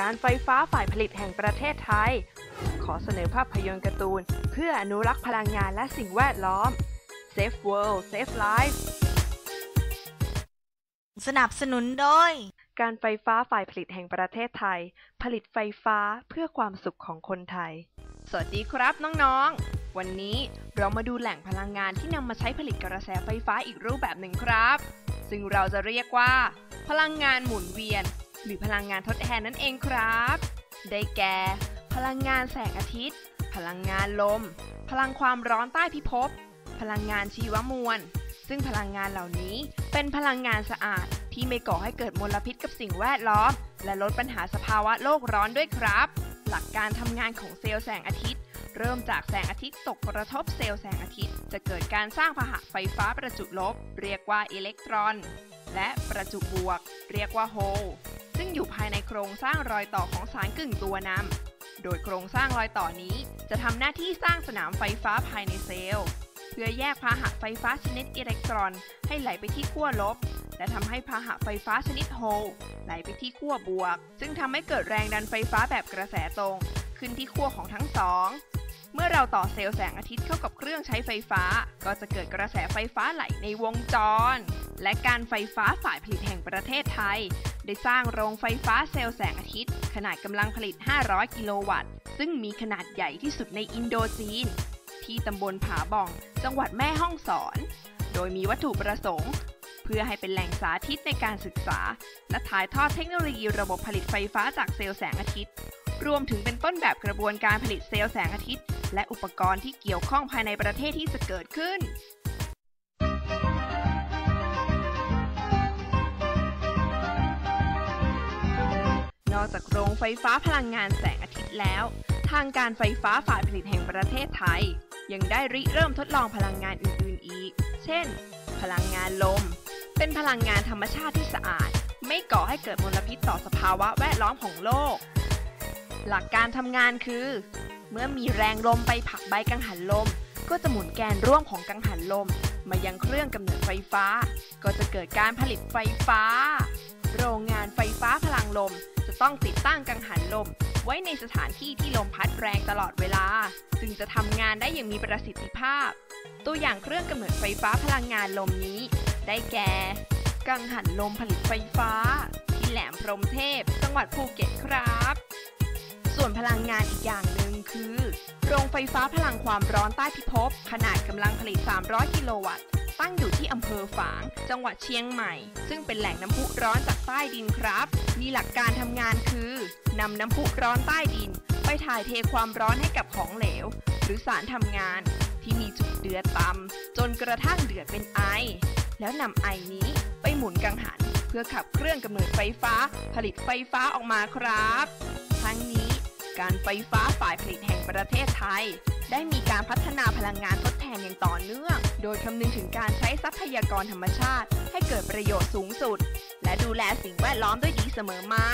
การไฟฟ้าฝ่ายผลิตแห่งประเทศไทย ขอเสนอภาพยนตร์การ์ตูน เพื่ออนุรักษ์พลังงานและสิ่งแวดล้อม Save World Save Life สนับสนุนโดย การไฟฟ้าฝ่ายผลิตแห่งประเทศไทย ผลิตไฟฟ้าเพื่อความสุขของคนไทย สวัสดีครับน้องๆ วันนี้เรามาดูแหล่งพลังงานที่นำมาใช้ผลิตกระแสไฟฟ้าอีกรูปแบบหนึ่งครับ ซึ่งเราจะเรียกว่า พลังงานหมุนเวียน หรือพลังงานทดแทนนั่นเองครับ ได้แก่ พลังงานแสงอาทิตย์ พลังงานลม พลังความร้อนใต้พิภพ พลังงานชีวมวล ซึ่งพลังงานเหล่านี้เป็นพลังงานสะอาดที่ไม่ก่อให้เกิดมลพิษกับสิ่งแวดล้อม และลดปัญหาสภาวะโลกร้อนด้วยครับ หลักการทำงานของเซลล์แสงอาทิตย์ เริ่มจากแสงอาทิตย์ตกกระทบเซลล์แสงอาทิตย์ จะเกิดการสร้างพหะไฟฟ้าประจุลบ เรียกว่าอิเล็กตรอน และประจุบวก เรียกว่าโฮล ซึ่งอยู่ภายในโครงสร้างรอยต่อของสารกึ่งตัวนำโดยโครงสร้างรอยต่อนี้ จะทำหน้าที่สร้างสนามไฟฟ้าภายในเซลล์ เพื่อแยกพาหะไฟฟ้าชนิดอิเล็กตรอน ให้ไหลไปที่ขั้วลบ และทำให้พาหะไฟฟ้าชนิดโฮลไหลไปที่ขั้วบวก ซึ่งทำให้เกิดแรงดันไฟฟ้าแบบกระแสตรง ขึ้นที่ขั้วของทั้งสองเมื่อเราต่อเซลล์แสงอาทิตย์เข้ากับเครื่องใช้ไฟฟ้า ก็จะเกิดกระแสไฟฟ้าไหลในวงจร และการไฟฟ้าฝ่ายผลิตแห่งประเทศไทย ได้สร้างโรงไฟฟ้าเซลล์แสงอาทิตย์ ขนาดกำลังผลิต 500 กิโลวัตต์ ซึ่งมีขนาดใหญ่ที่สุดในอินโดจีน ที่ตำบลผาบ่อง จังหวัดแม่ฮ่องสอน โดยมีวัตถุประสงค์ เพื่อให้เป็นแหล่งสาธิตในการศึกษา และถ่ายทอดเทคโนโลยีระบบผลิตไฟฟ้าจากเซลล์แสงอาทิตย์ รวมถึงเป็นต้นแบบกระบวนการผลิตเซลล์แสงอาทิตย์ และอุปกรณ์ที่เกี่ยวข้องภายในประเทศที่จะเกิดขึ้น นอกจากโรงไฟฟ้าพลังงานแสงอาทิตย์แล้ว ทางการไฟฟ้าฝ่ายผลิตแห่งประเทศไทย ยังได้ริเริ่มทดลองพลังงานอื่น ๆ อีก เช่น พลังงานลม เป็นพลังงานธรรมชาติที่สะอาด ไม่ก่อให้เกิดมลพิษต่อสภาวะแวดล้อมของโลก หลักการทำงานคือ เมื่อมีแรงลมไปผลักใบกังหันลม ก็จะหมุนแกนร่วมของกังหันลม มายังเครื่องกำเนิดไฟฟ้า ก็จะเกิดการผลิตไฟฟ้า โรงงานไฟฟ้า ลม จะต้องติดตั้งกังหันลม ไว้ในสถานที่ที่ลมพัดแรงตลอดเวลา จึงจะทำงานได้อย่างมีประสิทธิภาพ ตัวอย่างเครื่องกำเนิดไฟฟ้าพลังงานลมนี้ ได้แก่ กังหันลมผลิตไฟฟ้า ที่แหลมพรหมเทพ จังหวัดภูเก็ตครับ ส่วนพลังงานอีกอย่างหนึ่งคือ โรงไฟฟ้าพลังความร้อนใต้พิภพขนาดกำลังผลิต 300 กิโลวัตต์ ตั้งอยู่ที่อำเภอฝาง จังหวัดเชียงใหม่ ซึ่งเป็นแหล่งน้ำพุร้อนจากใต้ดินครับ มีหลักการทำงานคือนำน้ำพุร้อนใต้ดิน ไปถ่ายเทความร้อนให้กับของเหลว หรือสารทำงานที่มีจุดเดือดต่ำจนกระทั่งเดือดเป็นไอ แล้วนำไอนี้ไปหมุนกังหัน เพื่อขับเครื่องกำเนิดไฟฟ้า ผลิตไฟฟ้าออกมาครับ ทั้งนี้การไฟฟ้าฝ่ายผลิตแห่งประเทศไทย ได้มีการพัฒนาพลังงานทดแทนอย่างต่อเนื่อง โดยคำนึงถึงการใช้ทรัพยากรธรรมชาติ ให้เกิดประโยชน์สูงสุด และดูแลสิ่งแวดล้อมด้วยดีเสมอมา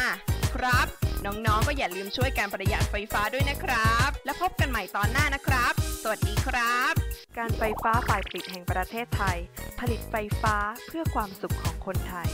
ครับ น้องๆ ก็อย่าลืมช่วยการประหยัดไฟฟ้าด้วยนะครับ และพบกันใหม่ตอนหน้านะครับ สวัสดีครับ การไฟฟ้าฝ่ายผลิตแห่งประเทศไทย ผลิตไฟฟ้าเพื่อความสุขของคนไทย